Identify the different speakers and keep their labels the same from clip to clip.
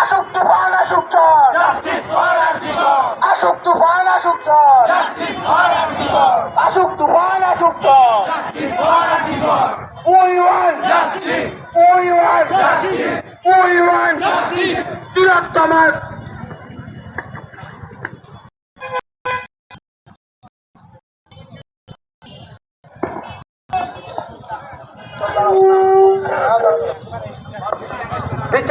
Speaker 1: আসুক তুফান আসুক
Speaker 2: our
Speaker 1: আসুক তুফান আসুক
Speaker 2: জীবন!
Speaker 1: আসুক তুফান আসুক
Speaker 2: জীবন!
Speaker 1: We want
Speaker 2: Justice!
Speaker 1: We want
Speaker 2: Justice!
Speaker 1: We want
Speaker 2: Justice!
Speaker 1: তিলোত্তমার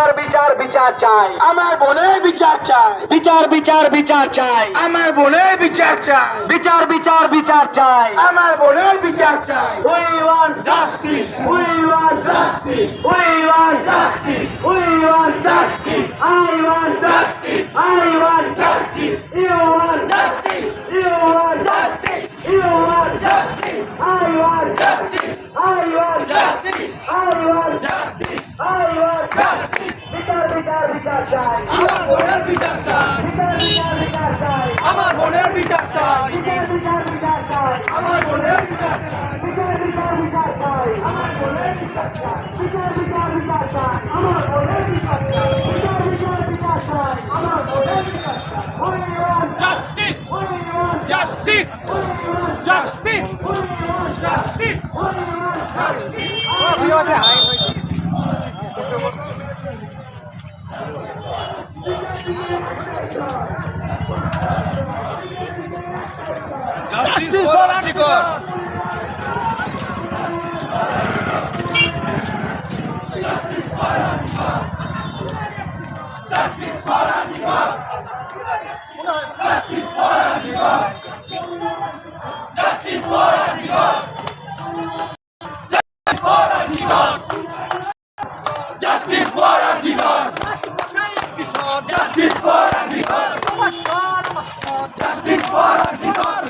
Speaker 1: বিচার বিচার বিচার চাই আমার বোনের বিচার চাই
Speaker 3: বিচার বিচার বিচার চাই
Speaker 1: আমার বোনের বিচার চাই
Speaker 3: বিচার বিচার বিচার চাই
Speaker 1: আমার বোনের বিচার চাই
Speaker 2: We want justice! We want justice! We want justice! We want justice! I want justice! I want justice! You want justice! You want justice! You want justice! I want justice! I want justice! I want justice! I want justice! বিচার বিচার বিচার চাই আমার বোনের বিচার চাই। বিচার বিচার বিচার চাই আমার বোনের বিচার চাই। বিচার বিচার বিচার চাই আমার বোনের বিচার চাই। বিচার বিচার বিচার চাই আমার বোনের বিচার চাই বিচার বিচার বিচার চাই আমার বোনের বিচার চাই বিচার বিচার বিচার চাই আমার বোনের বিচার চাই We want justice! We Justice for Antigone! Justice for Antigone! Justice for Antigone! Justice for Antigone! Justice for Antigone!